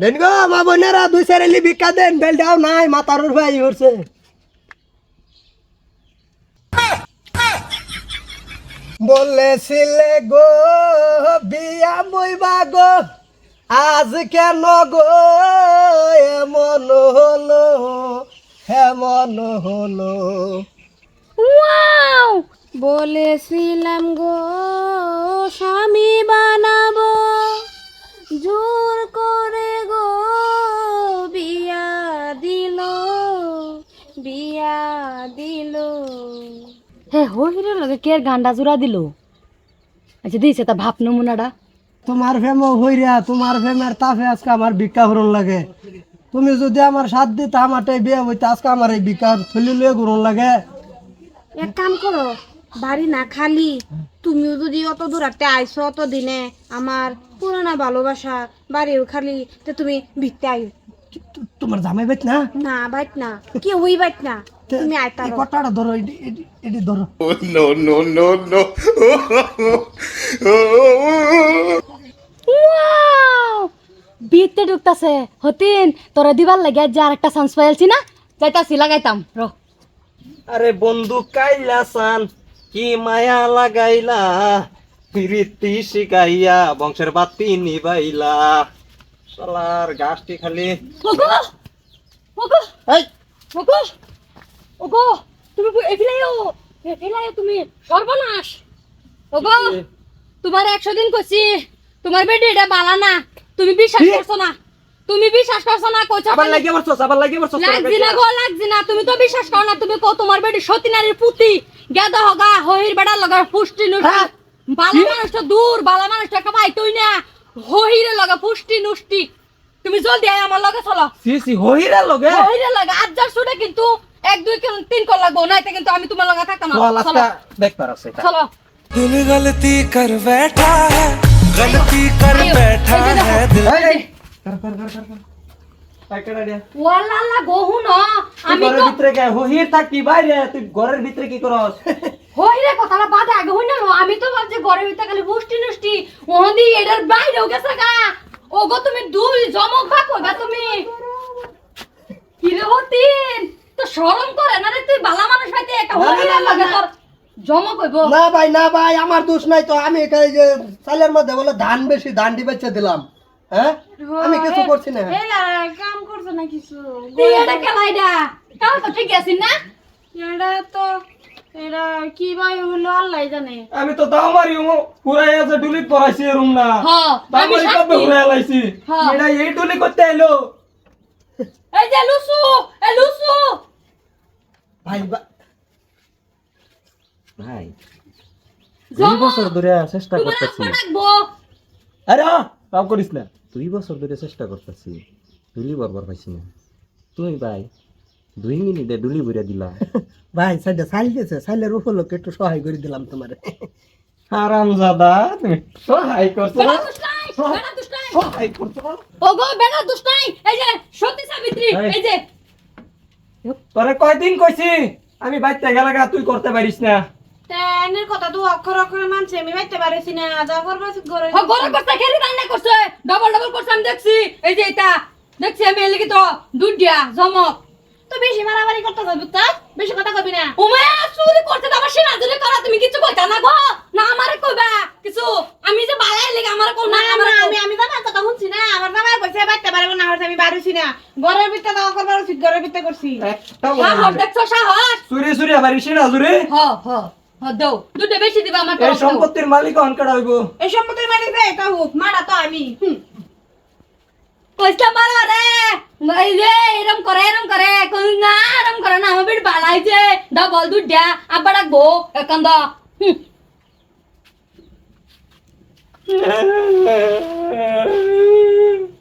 দেন গো, মা বোনেরা, দুই সারেলি ভিক্ষা দেন বেলটাও নাই মাতার ভাই উঠছে বলেছিলে গো, বিয়া বইবা গো, আজ কেন গো, এমন হলো এমন হলো। বলেছিলাম গো বিয়া দিল। হে হইরে লগে কে গান্ডা জোড়া দিল? আচ্ছা দিছে তা ভাব নমুনাটা। তোমার ফেম হইরা তোমার ফেমের তাফে আজকে আমার ভিক্ষা হরণ লাগে। তুমি যদি আমার সাথ দিতে আমারটাই বিয়ে হইতে আজকে আমার এই ভিক্ষা থলি লয়ে ঘুরন লাগে। এক কাম করো বাড়ি না খালি তুমিও যদি অত দূর হাঁটতে আইসো অত দিনে আমার পুরোনো ভালোবাসা বাড়িও খালি তো তুমি ভিত্তে আইও তোমার জামাই বেচ না? না বাইট না। কি ওই বাইট না? তুমি আইতা এই কটাটা ধরো এটি- এটি ধরো। বিতে ঢুকতাছে। হতিন তোরা দিবার লাগে যে আর একটা চান্স পাইছি না? যাইতাছি লাগাইতাম। র। আরে বন্ধু কাইলা সান কি মায়া লাগাইলা? প্রীতি শিখাইয়া বংশের বাতি নিবাইলা। শালার গাছটি খালি। ওগো! ওগো! এই! ওগো! ওগো! তুমি এফিলাইও এফিলাইও তুমি! সর্বনাশ! ওগো! তোমার একশো দিন কইছি তোমার বেডি এটা বালা না। তুমি বিশ্বাস কি? করছ না। তুমি বিশ্বাস করছ না কইছো আবার লাগিয়ে বসছো আবার লাগিয়ে বসছো লাগছি না গো লাগছি না। তুমি তো বিশ্বাস করো না তুমি কো তোমার বেডি সতী নারীর পুতি। গেদা হগা হহির বেড়া লগা পুষ্টি নুষ্টি হ্যাঁ? বালা মানুষটা দূর বালা মানুষটা একটা পাইতই না। হহিরে লগা পুষ্টি নুষ্টি তুমি জলদি আয় আমার লগে চলো সি সি হইরা লগে হহিরে লগা আজ যার শুনে কিন্তু এক দুই কিলো- তিন কল লাগবো নাইতে কিন্তু আমি তোমার লগে থাকতাম না চল চলো আজকে দেখবার আছে এটা। চলো दिल गलती कर बैठा है गलती कर आयो, बैठा এই যে है দেখো। दिल এই, এই, কর, কর, কর, কর, কর। পাইকারা দিয়া। ওয়ালালা গহু ন তুই আমি ঘরের তো ভিতরে কে হহির থাকতি বাইরে তুই ঘরের ভিতরে কি করস হইরে কথাটা বাদে এটার বাইরেও গেছে গা। ওগো তুমি দুই জমক ভাগ কইবা তুমি? কিরে হতিন? তো শরম করে না রে তুই বালা মানুষ হইতে একটা না, লাগে। তোর জমক হইব। না ভাই না ভাই আমার দোষ নাই তো। আমি এটা এই যে চালের মধ্যে বলে ধান বেশি ধান ডিবেছে দিলাম। হ্যাঁ? আমি কিছু করছি না। এলা কাম করছ না কিছু? তুই এটা কেলাইডা তাও তো ঠিক আছিস না? এটা তো এটা কি ভাই হলো? আল্লাহ জানে। আমি তো দাও মারি পুরাই আছে ডুলিত পড়াইছি রুম না। হ্যাঁ আমি মারি ঘুরে লাইছি? হ্যাঁ। এটা এই ডুলি করতে এলো। এই যে লুসু এ লুসু। ভাই ভাই দুই বছর ধরে চেষ্টা করতেছি। আরে কাম করিস না। দুই বছর ধরে চেষ্টা করতেছি। ডুলি বরবার পাইছি না। তুই ভাই দুই মিনিটে ডুলি বুড়া দিলা। ভাই সাইডে সাইল গেছে সাইলের উপলক্ষে একটু সহায় করে দিলাম তোমার। আরাম দাদা তুমি সহায় করছ। বেড়া দুষ্টাই বেড়া দুষ্টাই সহায় করছ। ওগো বেড়া দুষ্টাই এই যে সতী সাবিত্রী এই। এই যে। তোরে কয়দিন কইছি আমি বাইতে গেলে গা তুই করতে পারিস না। তেনের কথা তো অক্ষর অক্ষরে মানছে আমি বাইতে পারিছি না। যা করবা ঘরে করতে খেলি রান্না করছে। ডাবল ডাবল করছে আমি দেখছি। এই যে এটা দেখছি আমি এলিকি তো দুধ দিয়া জমক। তো বেশি মারামারি করতে যাবি তা বেশি কথা কবি না। উমায়া চুরি করতে তো আবার সিনা চুরি করা তুমি কিছু কইতা না গো। না আমারে কইবা কিছু। আমি যে বালাই লেগে আমারে কও না আমারে আমি আমি জামার কথা শুনছি না। আমার জামাই কইছে বাইতে পারব না আমি বাড়িছি না। ঘরের ভিতরে দাওয়া করবার উচিত ঘরের ভিতরে করছি। একটা সাহস দেখছ সাহস? চুরি চুরি পারিস না জুরি হ হ হ দেও। দুধে বেশি দিবা আমার এই দেও। সম্পত্তির মালিক অনকাটা হইব? এই সম্পত্তির মালিক রে এটা হোক মারা তো আমি। হুম। কইসা মারা রে? এই যে এরম করে এরম করে কই না এরম করে না আমার বেট বালাই যে ডাবল দুধ দিয়া আব্বা ডাকবো দা হুম।